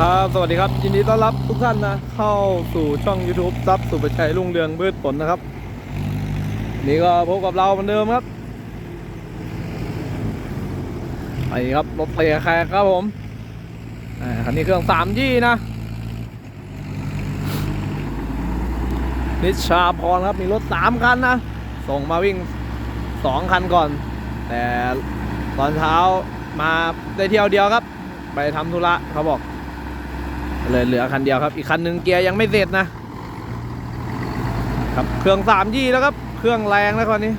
ครับสวัสดีครับ ยินดีต้อนรับทุกท่านนะ เข้าสู่ช่อง YouTube ซับสุประชัยรุ่งเรืองพืชผลนะครับ นี่ก็พบกับเราเหมือนเดิมครับไปครับรถเตะแขกครับผมอ่าคันนี้เครื่องสามยี่นะนิชาพรครับมีรถสามคันนะ ส่งมาวิ่งสองคันก่อน แต่ตอนเช้ามาได้เที่ยวเดียวครับ ไปทำธุระเขาบอก เลยเหลือคันเดียวครับ อีกคันหนึ่งเกียร์ยังไม่เสร็จนะครับเครื่องสามยี่แล้วครับ เครื่องแรงแล้วคนนี้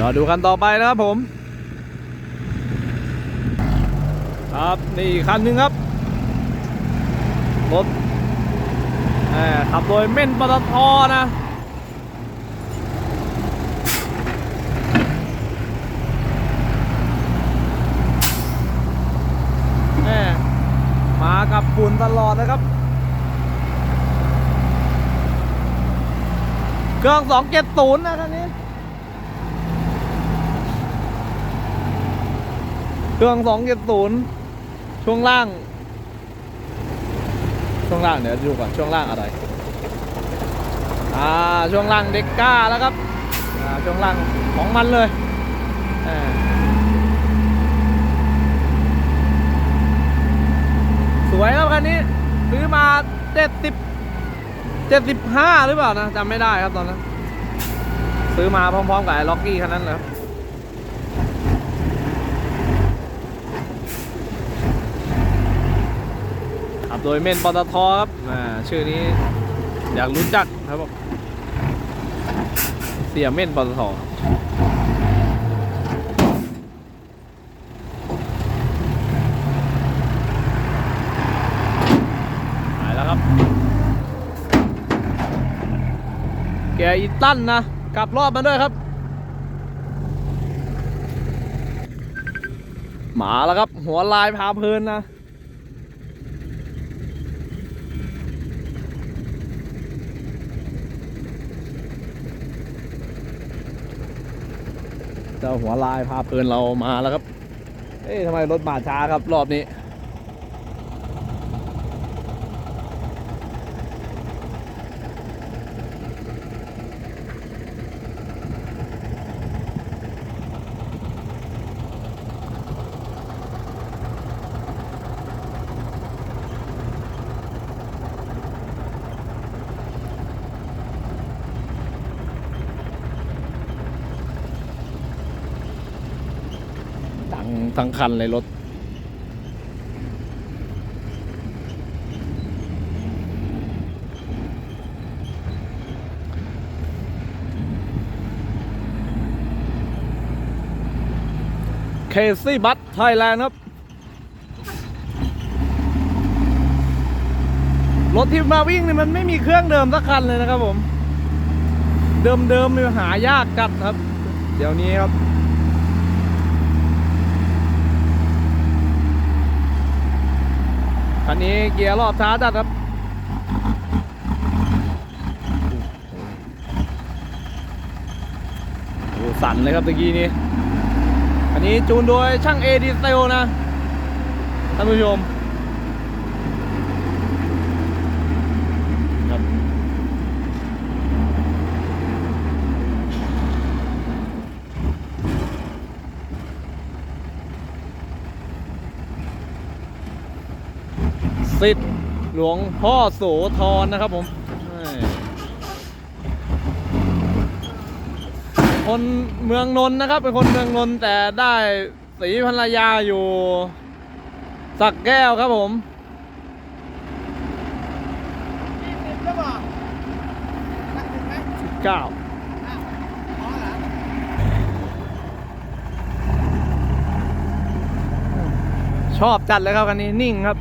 รอดูคันต่อไปนะครับผม ครับนี่คันนึงครับรถขับโดยเม่นปตทนะมมากับฝุ่นตลอดนะครับ เครื่อง 270 นะคันนี้ เครื่อง 270 ช่วงล่าง ช่วงล่างเดี๋ยวดูก่อนช่วงล่างอะไรอ่าช่วงล่างเด็กก้าแล้วครับอ่าช่วงล่างของมันเลยอ่าสวยครับคันนี้ซื้อมาเจ็ดสิบเจ็ดสิบห้าหรือเปล่านะจำไม่ได้ครับตอนนั้น ซื้อมาพร้อมๆกับไอ้ล็อกกี้คันนั้นเลยับโดยเม่นปตทครับอ่าชื่อนี้อยากรู้จักครับผมเสียเม่นปตทหายแล้วครับ แกอีตันนะ กลับรอบมาด้วยครับ หมาแล้วครับ หัวลายพาเพลินนะ เจ้าหัวลายพาเพลินเรามาแล้วครับ เอ๊ะทำไมรถมาช้าครับรอบนี้ ดัง ทั้งคันเลยรถ เคซี่บัตไทยแลนด์ครับ รถที่มาวิ่งนี่มันไม่มีเครื่องเดิมสักคันเลยนะครับผม เดิมเดิมๆมันหายากจัดครับ เดี๋ยวนี้ครับ คันนี้เกียร์รอบช้าจัดครับโอ้สั่นเลยครับตะกี้นี้อันนี้จูนโดยช่างเอดีเซลนะท่านผู้ชม สิทธิ์หลวงพ่อโสธรนะครับผมคนเมืองนนท์นะครับ เป็นคนเมืองนนท์แต่ได้สีภรรยาอยู่สักแก้วครับผมยี่สิบล้วบอนักถึงไหมเก้าชอบจัดเลยครับคันนี้นิ่งครับ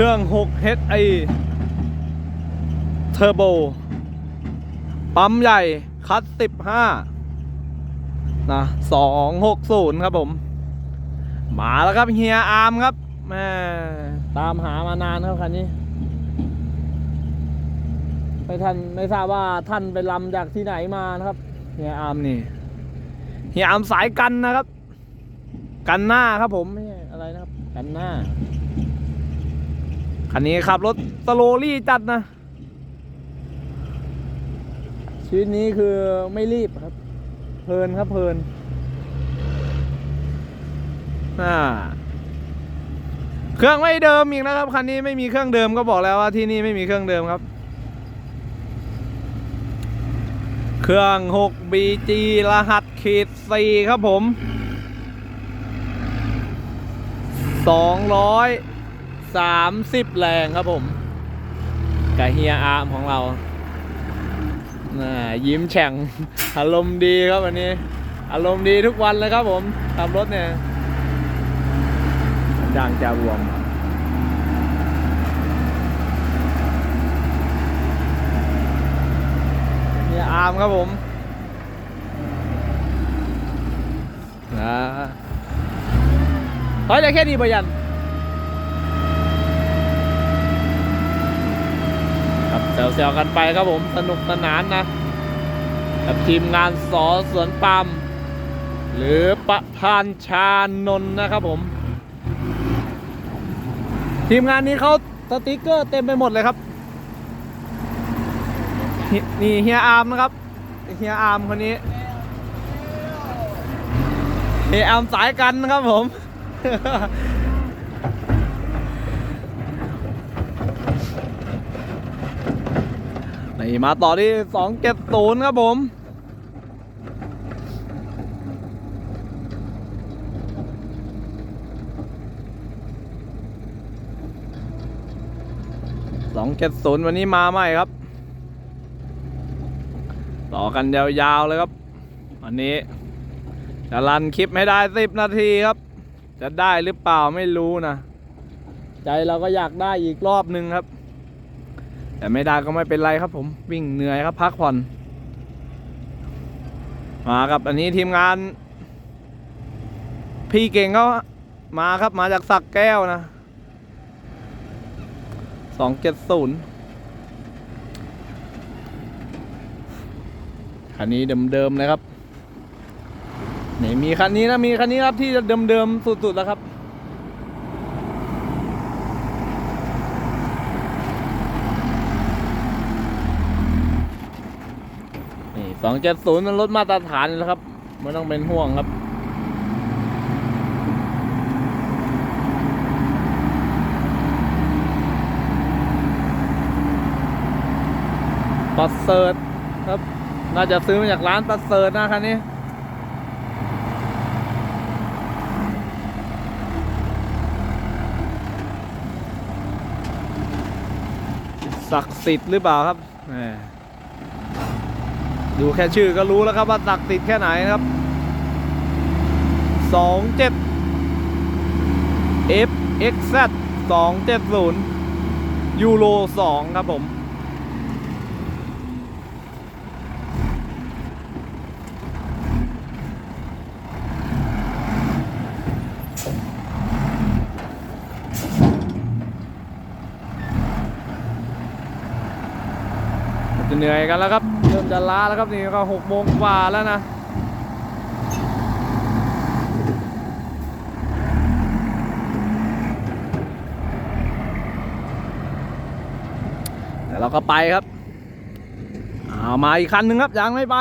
เครื่อง 6 HI Turbo ปั๊มใหญ่ คัด 15 นะ 260 ครับผม มาแล้วครับเฮียอาร์มครับแม่ตามหามานานครับคันนี้ ไม่ท่านไม่ทราบว่าท่านไปลำจากที่ไหนมานะครับ เฮียอาร์มนี่ เฮียอาร์มสายกันนะครับ กันหน้าครับผมไม่ใช่อะไรนะครับ กันหน้า คันนี้ขับรถสโลลี่จัดนะ ชีวิตนี้คือไม่รีบครับ เพลินครับเพลินอ่าเครื่องไม่เดิมอีกนะครับคันนี้ไม่มีเครื่องเดิมก็บอกแล้วว่าที่นี่ไม่มีเครื่องเดิมครับ เครื่อง 6BG รหัสขีด4ครับผม 230 แรงครับผมกับเฮียอาร์มของเราน่ายิ้มแฉ่งอารมณ์ดีครับวันนี้ อารมณ์ดีทุกวันเลยครับผมขับรถเนี่ยจางจะบวมเฮียอาร์มครับผมนะเฮ้ยได้แค่นี้ปะยัน ครับแซวๆกันไปครับผมสนุกสนานนะกับทีมงานสอสวนปามหรือประพานชานน์นะครับผม ทีมงานนี้เขาสติกเกอร์เต็มไปหมดเลยครับ นี่เฮียอาร์มนะครับเฮียอาร์มคนนี้เฮียอาร์มสายกันนะครับผม นี่มาต่อที่270ครับผม270วันนี้มาใหม่ครับ ต่อกันยาวๆเลยครับ วันนี้ จะรันคลิปให้ได้10นาทีครับ จะได้หรือเปล่าไม่รู้นะ ใจเราก็อยากได้อีกรอบหนึ่งครับ แต่ไม่ได้ก็ไม่เป็นไรครับผมวิ่งเหนื่อยครับพักผ่อน มาครับอันนี้ทีมงาน พี่เก่งเขามาครับมาจากสักแก้วนะสองเจ็ดศูนย์คันนี้เดิมๆเลยครับนี่มีคันนี้นะมีคันนี้ครับที่เดิมๆสุดๆแล้วครับ นี่ส องเจ็ดศูนย์มันรถมาตรฐานแล้วครับไม่ต้องเป็นห่วงครับประเสริฐครับ น่าจะซื้อมาจากร้านประเสริฐนะคันนี้ศักดิ์สิทธิ์หรือเปล่าครับ ดูแค่ชื่อก็รู้แล้วครับว่าตักติดแค่ไหนนะครับ 27 FXZ 270 ยูโร 2 ครับผมจะเหนื่อยกันแล้วครับ จะล้าแล้วครับนี่ก็หกโมงกว่าแล้วนะแต่เราก็ไปครับเอามาอีกคันหนึ่งครับยังไม่ไป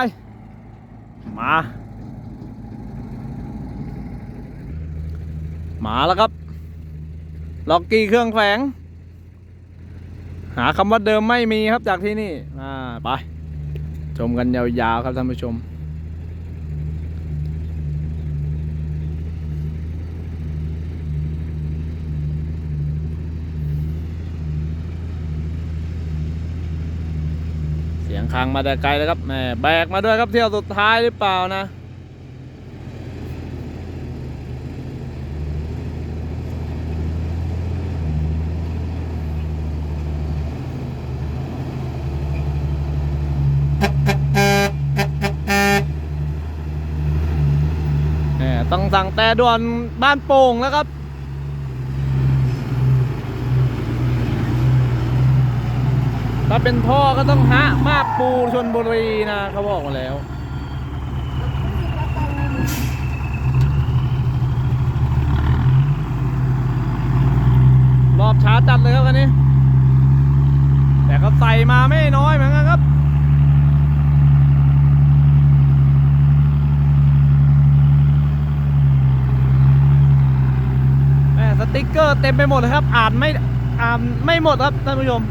มา มาแล้วครับล็อกกี้เครื่องแฝงหาคำว่าเดิมไม่มีครับจากที่นี่ อ่า ไป ชมกันยาวๆครับท่านผู้ชม เสียงคางมาแต่ไกลแล้วครับแหมแบกมาด้วยครับเที่ยวสุดท้ายหรือเปล่านะ แหมต้อง สั่งแต่ด่วนบ้านโป่งแล้วครับ ถ้าเป็นท่อก็ต้องฮะมาปูชนบุรีนะเขาบอกมาแล้วรอบช้าจัดเลยครับคันนี้ แต่ก็ใส่มาไม่น้อยเหมือนกันครับ แม่ส ติกเกอร์เต็มไปหมดเลยครับ อ่านไม่อ่านไม่หมดครับท่านผู้ชม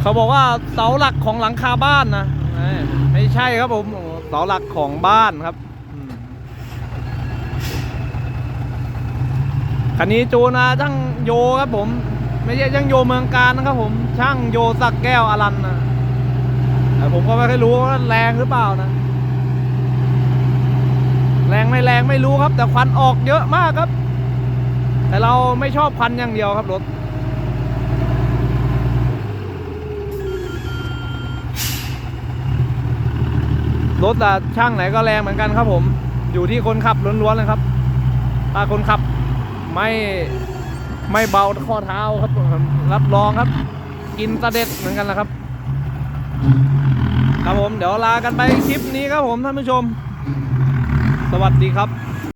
เขาบอกว่าเสาหลักของหลังคาบ้านนะไม่ใช่ครับผมเสาหลักของบ้านครับคันนี้จูนาช่างโยครับผม ไม่ใช่ช่างโยเมืองการนะครับผมช่างโยสักแก้วอลันนะแต่ผมก็ไม่เคยรู้ว่าแรงหรือเปล่านะ แรงไม่แรงไม่รู้ครับ แต่ควันออกเยอะมากครับ แต่เราไม่ชอบควันอย่างเดียวครับรถรถอะช่างไหนก็แรงเหมือนกันครับผม อยู่ที่คนขับล้วนๆเลยครับถ้าคนขับไม่ไม่เบาข้อเท้าครับรับรองครับ กินสะเด็ดเหมือนกันละครับ ครับผมเดี๋ยวลากันไปคลิปนี้ครับผมท่านผู้ชม สวัสดีครับ